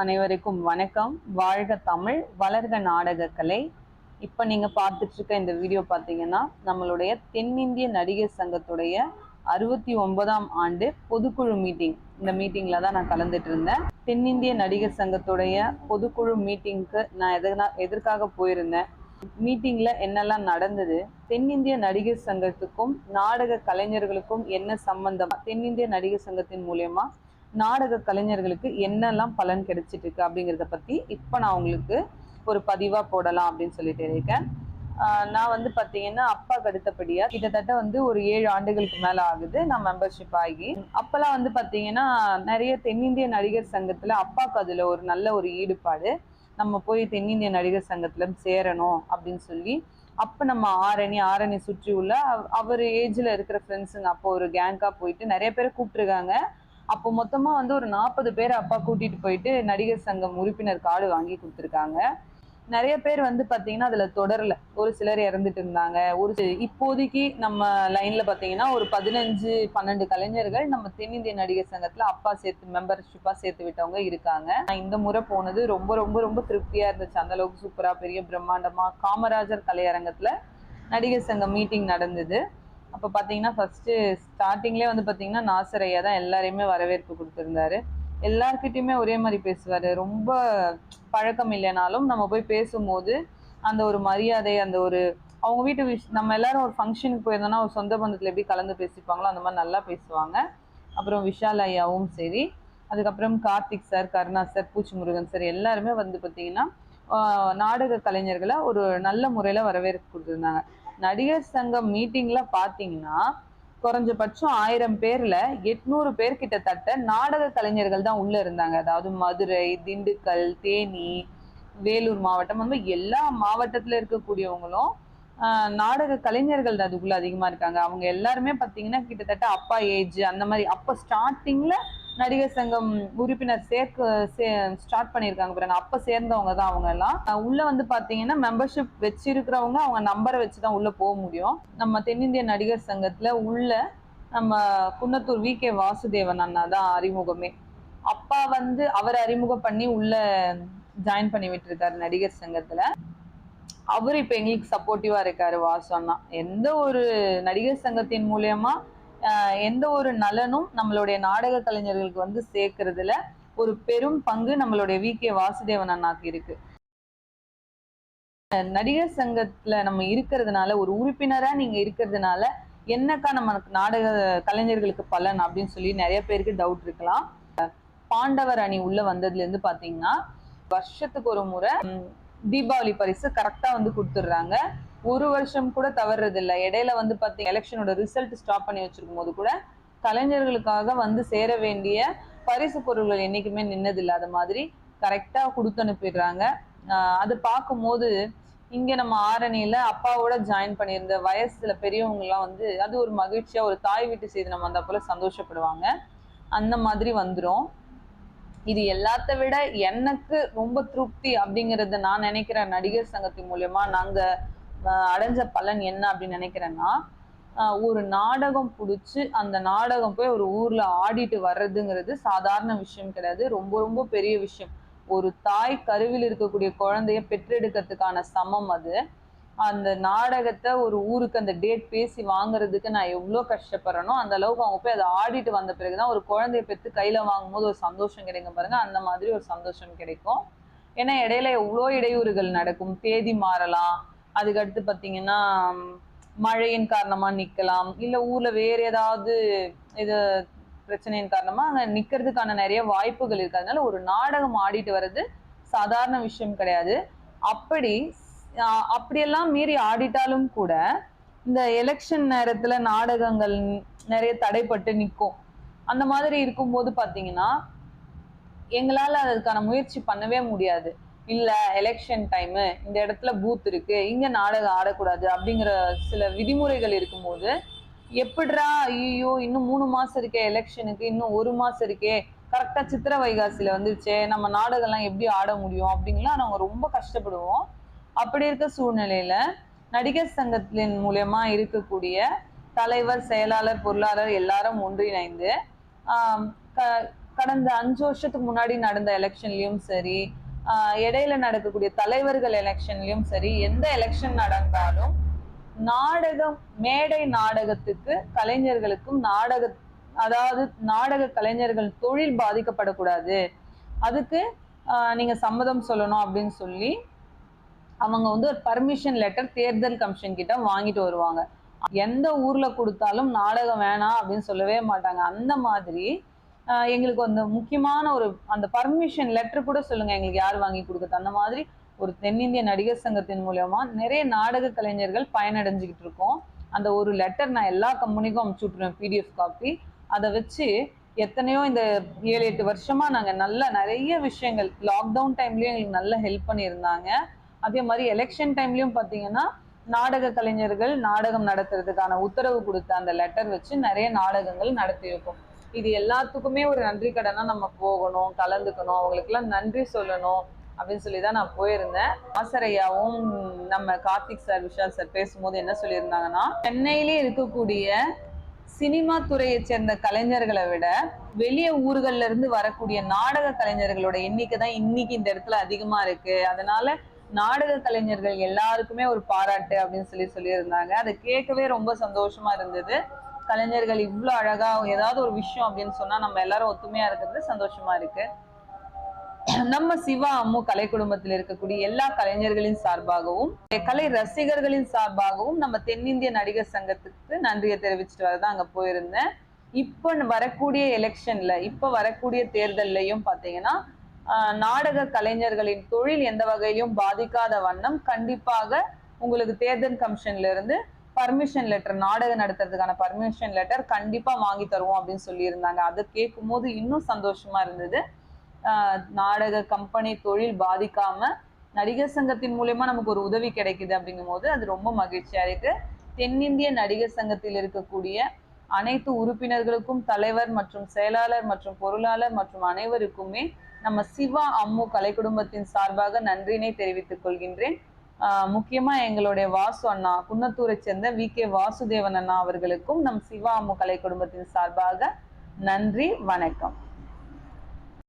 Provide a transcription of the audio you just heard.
அனைவருக்கும் வணக்கம். வாழ்க தமிழ் வளர்க நாடகக்கலை. இப்போ நீங்கள் பார்த்துட்ருக்க இந்த வீடியோ பார்த்தீங்கன்னா நம்மளுடைய தென்னிந்திய நடிகர் சங்கத்துடைய அறுபத்தி ஒன்பதாம் ஆண்டு பொதுக்குழு மீட்டிங். இந்த மீட்டிங்கில் தான் நான் கலந்துட்டு இருந்தேன் தென்னிந்திய நடிகர் சங்கத்துடைய பொதுக்குழு மீட்டிங்க்கு நான் எதனா எதற்காக போயிருந்தேன்? மீட்டிங்கில் என்னெல்லாம் நடந்தது? தென்னிந்திய நடிகர் சங்கத்துக்கும் நாடக கலைஞர்களுக்கும் என்ன சம்பந்தம்? தென்னிந்திய நடிகர் சங்கத்தின் மூலயமா நாடக கலைஞர்களுக்கு என்னெல்லாம் பலன் கிடைச்சிட்டு இருக்கு அப்படிங்கிறத பற்றி இப்போ நான் உங்களுக்கு ஒரு பதிவாக போடலாம் அப்படின்னு சொல்லிட்டு இருக்கேன். நான் வந்து பார்த்தீங்கன்னா அப்பாவுக்கு அடுத்தபடியாக கிட்டத்தட்ட வந்து ஒரு ஏழு ஆண்டுகளுக்கு மேலே ஆகுது. நான் மெம்பர்ஷிப் ஆகி அப்போல்லாம் வந்து பார்த்தீங்கன்னா நிறைய தென்னிந்திய நடிகர் சங்கத்தில் அப்பாவுக்கு அதில் ஒரு நல்ல ஒரு ஈடுபாடு. நம்ம போய் தென்னிந்திய நடிகர் சங்கத்துல சேரணும் அப்படின்னு சொல்லி அப்போ நம்ம ஆரணி ஆரணி சுற்றி உள்ள அவர் ஏஜ்ல இருக்கிற ஃப்ரெண்ட்ஸுங்க அப்போ ஒரு கேங்கா போயிட்டு நிறைய பேரை கூப்பிட்டுருக்காங்க. அப்போ மொத்தமாக வந்து ஒரு நாற்பது பேர் அப்பா கூட்டிட்டு போயிட்டு நடிகர் சங்கம் உறுப்பினர் கார்டு வாங்கி கொடுத்துருக்காங்க. நிறைய பேர் வந்து பார்த்தீங்கன்னா அதில் தொடரல. ஒரு சிலர் இறந்துட்டு இருந்தாங்க. ஒரு இப்போதைக்கு நம்ம லைனில் பார்த்தீங்கன்னா ஒரு பதினஞ்சு பன்னெண்டு கலைஞர்கள் நம்ம தென்னிந்திய நடிகர் சங்கத்தில் அப்பா சேர்த்து மெம்பர்ஷிப்பாக சேர்த்து விட்டவங்க இருக்காங்க. நான் இந்த முறை போனது ரொம்ப ரொம்ப ரொம்ப திருப்தியாக இருந்துச்சு. அந்த அளவுக்கு பெரிய பிரம்மாண்டமாக காமராஜர் கலையரங்கத்தில் நடிகர் சங்கம் மீட்டிங் நடந்தது. அப்போ பார்த்தீங்கன்னா ஃபஸ்ட்டு ஸ்டார்டிங்லேயே வந்து பார்த்தீங்கன்னா நாசர் ஐயா தான் எல்லாரையுமே வரவேற்பு கொடுத்துருந்தாரு. எல்லார்கிட்டையுமே ஒரே மாதிரி பேசுவார். ரொம்ப பழக்கம் இல்லைனாலும் நம்ம போய் பேசும்போது அந்த ஒரு மரியாதை அந்த ஒரு அவங்க வீட்டு விஷ் நம்ம எல்லாரும் ஒரு ஃபங்க்ஷனுக்கு போயிருந்தோம்னா ஒரு சொந்த பந்தத்தில் எப்படி கலந்து பேசிப்பாங்களோ அந்த மாதிரி நல்லா பேசுவாங்க. அப்புறம் விஷால் ஐயாவும் சரி. அதுக்கப்புறம் கார்த்திக் சார் கருணா சார் பூச்சி முருகன் சார் எல்லாருமே வந்து பார்த்தீங்கன்னா நாடக கலைஞர்களை ஒரு நல்ல முறையில் வரவேற்பு கொடுத்துருந்தாங்க. நடிகர் சங்கம் மீட்டிங்ல பார்த்தீங்கன்னா குறைஞ்சபட்சம் ஆயிரம் பேர்ல எட்நூறு பேர் கிட்டத்தட்ட நாடக கலைஞர்கள் தான் உள்ள இருந்தாங்க. அதாவது மதுரை திண்டுக்கல் தேனி வேலூர் மாவட்டம் அந்த மாதிரி எல்லா மாவட்டத்துல இருக்கக்கூடியவங்களும் நாடக கலைஞர்கள் தான் அதுக்குள்ள அதிகமா இருக்காங்க. அவங்க எல்லாருமே பாத்தீங்கன்னா கிட்டத்தட்ட அப்பா ஏஜ் அந்த மாதிரி. அப்ப ஸ்டார்டிங்ல நடிகர் சங்கம் உறுப்பினர் சேர்க்க ஸ்டார்ட் பண்ணியிருக்காங்க பாருங்க. அப்ப சேர்ந்தவங்க தான் அவங்க எல்லாம். உள்ள வந்து பாத்தீங்கன்னா மெம்பர்ஷிப் வச்சிருக்கிறவங்க அவங்க நம்பரை வச்சு தான் உள்ள போக முடியும். நம்ம தென்னிந்திய நடிகர் சங்கத்துல உள்ள நம்ம குன்னத்தூர் வி. கே. வாசுதேவன் அண்ணா தான் அறிமுகமே. அப்பா வந்து அவர் அறிமுகம் பண்ணி உள்ள ஜாயின் பண்ணி விட்டுருக்காரு நடிகர் சங்கத்துல. அவர் இப்ப எங்களுக்கு சப்போர்ட்டிவா இருக்காரு வாசு அண்ணா. எந்த ஒரு நடிகர் சங்கத்தின் மூலியமா எந்த ஒரு நலனும் நம்மளுடைய நாடக கலைஞர்களுக்கு வந்து சேர்க்கறதுல ஒரு பெரும் பங்கு நம்மளுடைய வி. கே. வாசுதேவன் அண்ணாக்கு இருக்கு. நடிகர் சங்கத்துல நம்ம இருக்கிறதுனால ஒரு உறுப்பினரா நீங்க இருக்கிறதுனால என்னக்கா நம்ம நாடக கலைஞர்களுக்கு பலன் அப்படின்னு சொல்லி நிறைய பேருக்கு டவுட் இருக்கலாம். பாண்டவர் அணி உள்ள வந்ததுல இருந்து பாத்தீங்கன்னா வருஷத்துக்கு ஒரு முறை தீபாவளி பரிசு கரெக்டா வந்து கொடுத்துடுறாங்க. ஒரு வருஷம் கூட தவறுறது இல்லை இடையில வந்து பார்த்தீங்க எலெக்ஷனோட ரிசல்ட் ஸ்டாப் பண்ணி வச்சிருக்கும் போது கூட கலைஞர்களுக்காக வந்து சேர வேண்டிய பரிசு பொருட்கள் என்னைக்குமே நின்னது அது மாதிரி கரெக்டா கொடுத்து அனுப்பிடுறாங்க. அது பார்க்கும்போது இங்க நம்ம ஆரணியில் அப்பாவோட ஜாயின் பண்ணியிருந்த வயசுல பெரியவங்க எல்லாம் வந்து அது ஒரு மகிழ்ச்சியா ஒரு தாய் வீட்டு செய்து நம்ம வந்தா போல சந்தோஷப்படுவாங்க. அந்த மாதிரி வந்துரும். இது எல்லாத்த விட எனக்கு ரொம்ப திருப்தி அப்படிங்கறத நான் நினைக்கிற நடிகர் சங்கத்தின் மூலியமா நாங்க அடைஞ்ச பலன் என்ன அப்படின்னு நினைக்கிறேன்னா ஒரு நாடகம் பிடிச்சி அந்த நாடகம் போய் ஒரு ஊர்ல ஆடிட்டு வர்றதுங்கிறது சாதாரண விஷயம் கிடையாது. ரொம்ப ரொம்ப பெரிய விஷயம். ஒரு தாய் கருவில் இருக்கக்கூடிய குழந்தைய பெற்றெடுக்கிறதுக்கான சமம் அது. அந்த நாடகத்தை ஒரு ஊருக்கு அந்த டேட் பேசி வாங்குறதுக்கு நான் எவ்வளோ கஷ்டப்படுறேனோ அந்த அளவுக்கு அவங்க போய் அதை ஆடிட்டு வந்த பிறகுதான் ஒரு குழந்தைய பெற்று கையில வாங்கும்போது ஒரு சந்தோஷம் கிடைக்கும் பாருங்க. அந்த மாதிரி ஒரு சந்தோஷம் கிடைக்கும். ஏன்னா இடையில எவ்வளோ இடையூறுகள் நடக்கும்? தேதி மாறலாம். அதுக்கடுத்து பார்த்தீங்கன்னா மழையின் காரணமா நிக்கலாம். இல்ல ஊர்ல வேற ஏதாவது இது பிரச்சனையின் காரணமா அங்க நிக்கிறதுக்கான நிறைய வாய்ப்புகள் இருக்கு. அதனால ஒரு நாடகம் ஆடிட்டு வர்றது சாதாரண விஷயம் கிடையாது. அப்படி அப்படியெல்லாம் மீறி ஆடிட்டாலும் கூட இந்த எலெக்ஷன் நேரத்துல நாடகங்கள் நிறைய தடைப்பட்டு நிற்கும். அந்த மாதிரி இருக்கும்போது பாத்தீங்கன்னா எங்களால அதுக்கான முயற்சி பண்ணவே முடியாது. இல்ல எலெக்ஷன் டைம் இந்த இடத்துல பூத் இருக்கு இங்க நாடகம் ஆடக்கூடாது அப்படிங்கிற சில விதிமுறைகள் இருக்கும்போது எப்படிரா ஐயோ இன்னும் மூணு மாசம் இருக்கே எலெக்ஷனுக்கு இன்னும் ஒரு மாசம் இருக்கே கரெக்டா சித்திரை வைகாசியில வந்துருச்சே நம்ம நாடகம்லாம் எப்படி ஆட முடியும் அப்படின்லாம் நாங்க ரொம்ப கஷ்டப்படுவோம். அப்படி இருக்க சூழ்நிலையில நடிகர் சங்கத்தின் மூலயமா இருக்கக்கூடிய தலைவர் செயலாளர் பொருளாளர் எல்லாரும் ஒன்றிணைந்து க- கடந்த அஞ்சு வருஷத்துக்கு முன்னாடி நடந்த எலெக்ஷன்லயும் சரி இடையில நடக்கக்கூடிய தலைவர்கள் எலெக்ஷன்லயும் சரி எந்த எலெக்ஷன் நடந்தாலும் நாடகம் மேடை நாடகத்துக்கு கலைஞர்களுக்கும் நாடக அதாவது நாடக கலைஞர்கள் தொழில் பாதிக்கப்படக்கூடாது. அதுக்கு நீங்க சம்மதம் சொல்லணும் அப்படின்னு சொல்லி அவங்க வந்து ஒரு பர்மிஷன் லெட்டர் தேர்தல் கமிஷன் கிட்ட வாங்கிட்டு வருவாங்க. எந்த ஊர்ல கொடுத்தாலும் நாடகம் வேணாம் அப்படின்னு சொல்லவே மாட்டாங்க. அந்த மாதிரி எங்களுக்கு அந்த முக்கியமான ஒரு அந்த பர்மிஷன் லெட்டர் கூட சொல்லுங்க எங்களுக்கு யார் வாங்கி கொடுக்குறது? அந்த மாதிரி ஒரு தென்னிந்திய நடிகர் சங்கத்தின் மூலயமா நிறைய நாடக கலைஞர்கள் பயனடைஞ்சுக்கிட்டு இருக்கோம். அந்த ஒரு லெட்டர் நான் எல்லா கம்பெனிக்கும் அமுச்சு விட்ருவேன் பிடிஎஃப் காப்பி அதை வச்சு எத்தனையோ இந்த ஏழு எட்டு வருஷமா நாங்க நல்ல நிறைய விஷயங்கள் லாக்டவுன் டைம்லயும் எங்களுக்கு நல்ல ஹெல்ப் பண்ணியிருந்தாங்க. அதே மாதிரி எலெக்ஷன் டைம்லயும் பாத்தீங்கன்னா நாடக கலைஞர்கள் நாடகம் நடத்துறதுக்கான உத்தரவு கொடுத்த அந்த லெட்டர் வச்சு நிறைய நாடகங்கள் நடத்தியிருக்கோம். இது எல்லாத்துக்குமே ஒரு நன்றி கடனா நம்ம போகணும் கலந்துக்கணும் அவங்களுக்கெல்லாம் நன்றி சொல்லணும் அப்படின்னு சொல்லி தான் நான் போயிருந்தேன். ஆசரையாவும் நம்ம கார்த்திக் சார் விஷால் சார் பேசும்போது என்ன சொல்லியிருந்தாங்கன்னா சென்னையிலே இருக்கக்கூடிய சினிமா துறையை சேர்ந்த கலைஞர்களை விட வெளிய ஊர்கள்ல இருந்து வரக்கூடிய நாடக கலைஞர்களோட எண்ணிக்கை தான் இன்னைக்கு இந்த இடத்துல அதிகமா இருக்கு. அதனால நாடக கலைஞர்கள் எல்லாருக்குமே ஒரு பாராட்டு அப்படின்னு சொல்லி சொல்லியிருந்தாங்க. அதை கேட்கவே ரொம்ப சந்தோஷமா இருந்தது. கலைஞர்கள் இவ்வளோ அழகா ஏதாவது ஒரு விஷயம் அப்படின்னு சொன்னா நம்ம எல்லாரும் ஒத்துமையா இருக்கிறது சந்தோஷமா இருக்கு. நம்ம சிவா அம்மு கலை குடும்பத்தில் இருக்கக்கூடிய எல்லா கலைஞர்களின் சார்பாகவும் கலை ரசிகர்களின் சார்பாகவும் நம்ம தென்னிந்திய நடிகர் சங்கத்துக்கு நன்றியை தெரிவிச்சுட்டு வரதான் அங்க போயிருந்தேன். இப்ப வரக்கூடிய எலெக்ஷன்ல இப்ப வரக்கூடிய தேர்தல்லையும் பாத்தீங்கன்னா ஆஹ் நாடக கலைஞர்களின் தொழில் எந்த வகையிலும் பாதிக்காத வண்ணம் கண்டிப்பாக உங்களுக்கு தேர்தல் கமிஷன்ல இருந்து பர்மிஷன் லெட்டர் நாடகம் நடத்துறதுக்கான பர்மிஷன் லெட்டர் கண்டிப்பா வாங்கி தருவோம் அப்படின்னு சொல்லியிருந்தாங்க. அதை கேட்கும் போது இன்னும் சந்தோஷமா இருந்தது. நாடக கம்பெனி தொழில் பாதிக்காம நடிகர் சங்கத்தின் மூலயமா நமக்கு ஒரு உதவி கிடைக்குது அப்படிங்கும் போது அது ரொம்ப மகிழ்ச்சியா இருக்கு. தென்னிந்திய நடிகர் சங்கத்தில் இருக்கக்கூடிய அனைத்து உறுப்பினர்களுக்கும் தலைவர் மற்றும் செயலாளர் மற்றும் பொருளாளர் மற்றும் அனைவருக்குமே நம்ம சிவா அம்மு கலை குடும்பத்தின் சார்பாக நன்றினை தெரிவித்துக் கொள்கின்றேன். முக்கியமாக முக்கியமா எங்களுடைய வாசு அண்ணா குன்னத்தூரை சேர்ந்த வி. கே. வாசுதேவன் அண்ணா அவர்களுக்கும் நம் சிவா அம்மு கலை குடும்பத்தின் சார்பாக நன்றி வணக்கம்.